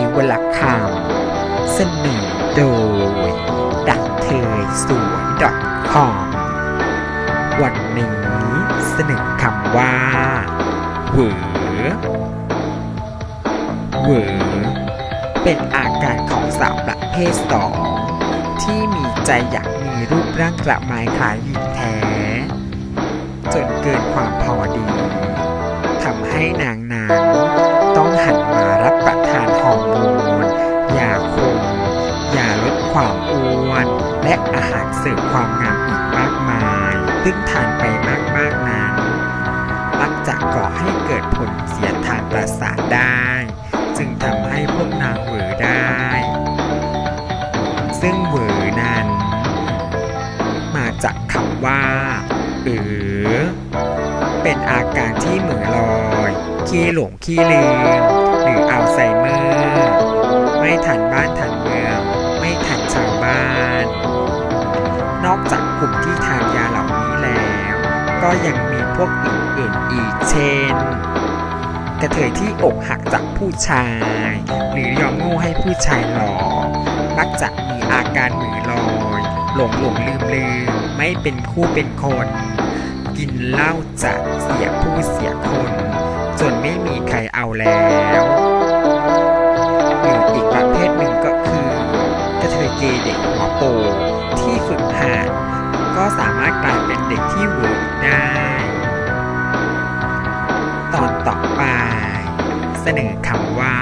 ยวลคำเสนอโดย ดักเทยสวย .com วันนี้เสนอคำว่าเหวอเหวอเป็นอาการของสาวประเภทสองที่มีใจอยากมีรูปร่างกระไม้คล้ายหญิงแท้ จนเกินความพอดีทำให้นางนั้นต้อง ความอ้วน และอาหารเสริมความงามอีกมากมาย ซึ่งทานไปมากๆนั้นมักจะก่อให้เกิดผลเสียทางประสาทได้ จึงทำให้พวกนางเหวอได้ ซึ่งเหวอนั้น มาจากคำว่าเออเป็นอาการที่เหมือลอยขี้หลงขี้ลืมหรืออัลไซเมอร์ ไม่ทันบ้านทันเมือง ไม่ทันชาวบ้าน นอกจากกลุ่มที่ทานยาเหล่านี้แล้ว ก็ยังมีพวกอื่นๆอีกเช่น กระเทยที่อกหักจากผู้ชาย หรือยอมโง่ให้ผู้ชายหลอกมักจะมีอาการมือลอยหลงหลงลืมลืมไม่เป็นคู่เป็นคน กินเหล้าจะเสียผู้เสียคน จนไม่มีใครเอาแล้ว เกเด็กหัวโปที่ฝึกหัดก็สามารถกลายเป็นเด็กที่เวิร์กได้ ตอนต่อไป เสนอคำว่า